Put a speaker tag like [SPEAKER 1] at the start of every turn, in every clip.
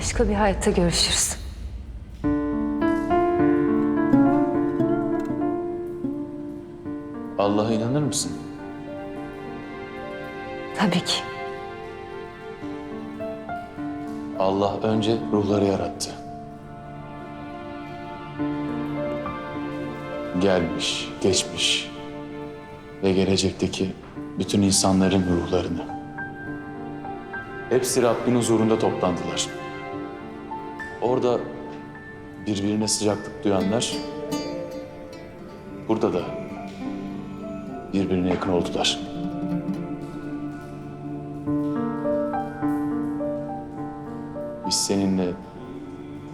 [SPEAKER 1] Başka bir hayatta görüşürüz.
[SPEAKER 2] Allah'a inanır mısın?
[SPEAKER 1] Tabii ki.
[SPEAKER 2] Allah önce ruhları yarattı. Gelmiş, geçmiş ve gelecekteki bütün insanların ruhlarını. Hepsi Rabbin huzurunda toplandılar. Orada birbirine sıcaklık duyanlar burada da birbirine yakın oldular. Biz seninle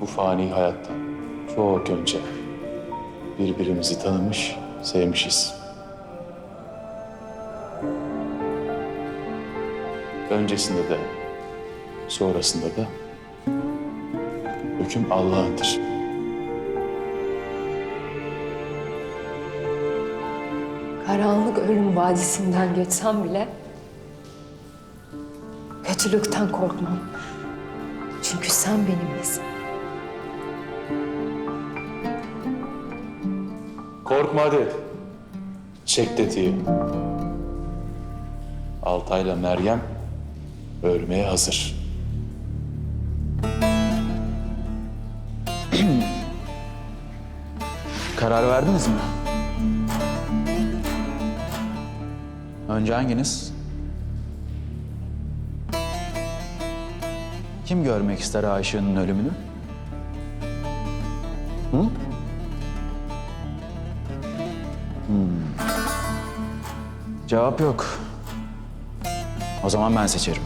[SPEAKER 2] bu fani hayatta çok önce birbirimizi tanımış, sevmişiz. Öncesinde de, sonrasında da hüküm Allah'ındır.
[SPEAKER 1] Karanlık ölüm vadisinden geçsem bile kötülükten korkmam. Çünkü sen benim izim.
[SPEAKER 2] Korkma hadi. Çek tetiği. Altay'la Meryem ölmeye hazır.
[SPEAKER 3] Karar verdiniz mi? Önce hanginiz? Kim görmek ister aşığının ölümünü? Hı? Hmm. Cevap yok. O zaman ben seçerim.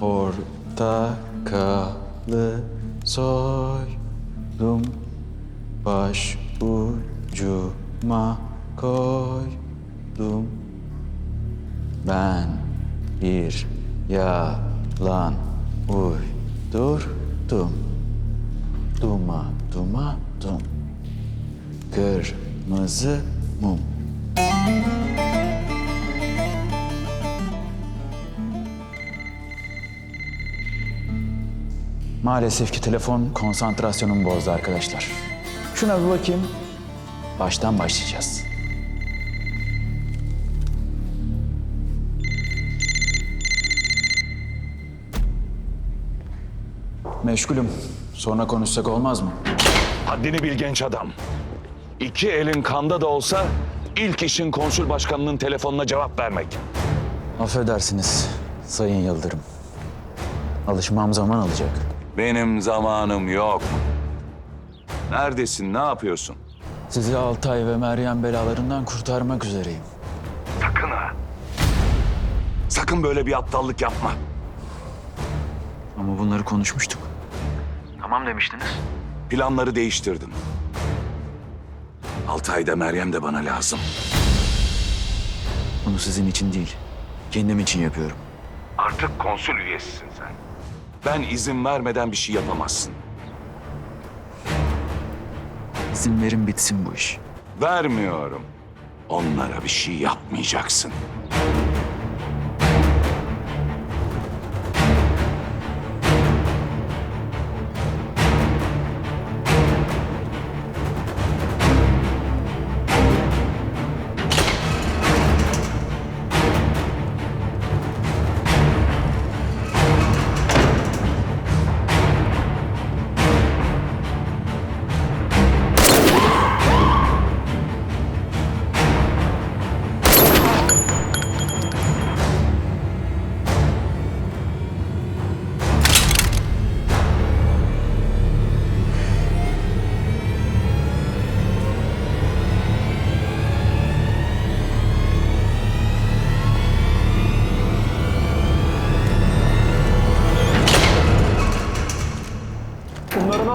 [SPEAKER 3] Portakalı soydum baş ucuma koydum. Ben bir yalan uydurdum. Duma duma dum. Kırmızı mum Maalesef ki telefon konsantrasyonumu bozdu arkadaşlar. Şuna bir bakayım. Baştan başlayacağız. Meşgulüm. Sonra konuşsak olmaz mı?
[SPEAKER 4] Haddini bil genç adam. İki elin kanda da olsa ilk işin konsül başkanının telefonuna cevap vermek.
[SPEAKER 3] Affedersiniz Sayın Yıldırım. Alışmam zaman alacak.
[SPEAKER 4] Benim zamanım yok. Neredesin, ne yapıyorsun?
[SPEAKER 3] Sizi Altay ve Meryem belalarından kurtarmak üzereyim.
[SPEAKER 4] Sakın ha. Sakın böyle bir aptallık yapma.
[SPEAKER 3] Ama bunları konuşmuştuk. Tamam demiştiniz.
[SPEAKER 4] Planları değiştirdim. Altay'da Meryem de bana lazım.
[SPEAKER 3] Bunu sizin için değil, kendim için yapıyorum.
[SPEAKER 4] Artık konsül üyesisin sen. Ben izin vermeden bir şey yapamazsın.
[SPEAKER 3] İzin verin bitsin bu iş.
[SPEAKER 4] Vermiyorum. Onlara bir şey yapmayacaksın.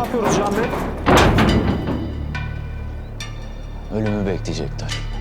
[SPEAKER 5] Yapıyoruz Can Bey?
[SPEAKER 3] Ölümü bekleyecekler.